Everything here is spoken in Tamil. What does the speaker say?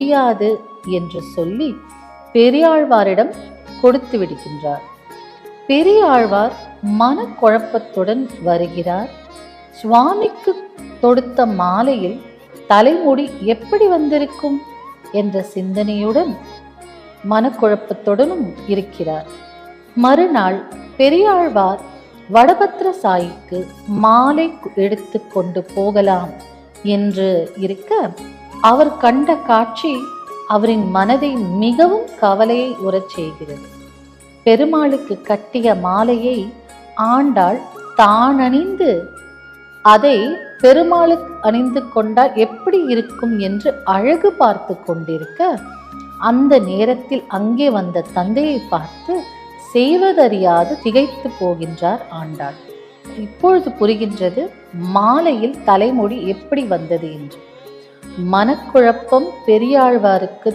முடியாது என்று சொல்லி பெரியாழ்வாரிடம் கொடுத்து விடுகின்றார். பெரியாழ்வார் மனக்குழப்பத்துடன் வருகிறார். சுவாமிக்கு தொடுத்த மாலையில் தலைமுடி எப்படி வந்திருக்கும் என்ற சிந்தனையுடன் மனக்குழப்பத்துடனும் இருக்கிறார். மறுநாள் பெரியாழ்வார் வடபத்ர சாயிக்கு மாலை எடுத்து கொண்டு போகலாம் என்று இருக்க அவர் கண்ட காட்சி அவரின் மனதை மிகவும் கவலையை உறச் செய்கிறது. பெருமாளுக்கு கட்டிய மாலையை ஆண்டாள் தான் அணிந்து அதை பெருமாளுக்கு அணிந்து கொண்டால் எப்படி இருக்கும் என்று அழகு பார்த்து கொண்டிருக்க அந்த நேரத்தில் அங்கே வந்த தந்தையை பார்த்து செய்வதறியாது திகைத்து போகின்றார் ஆண்டாள். இப்பொழுது புரிகின்றது மாலையில் தலைமுடி எப்படி வந்தது என்று. மனக்குழப்பம் பெரியாழ்வாருக்கு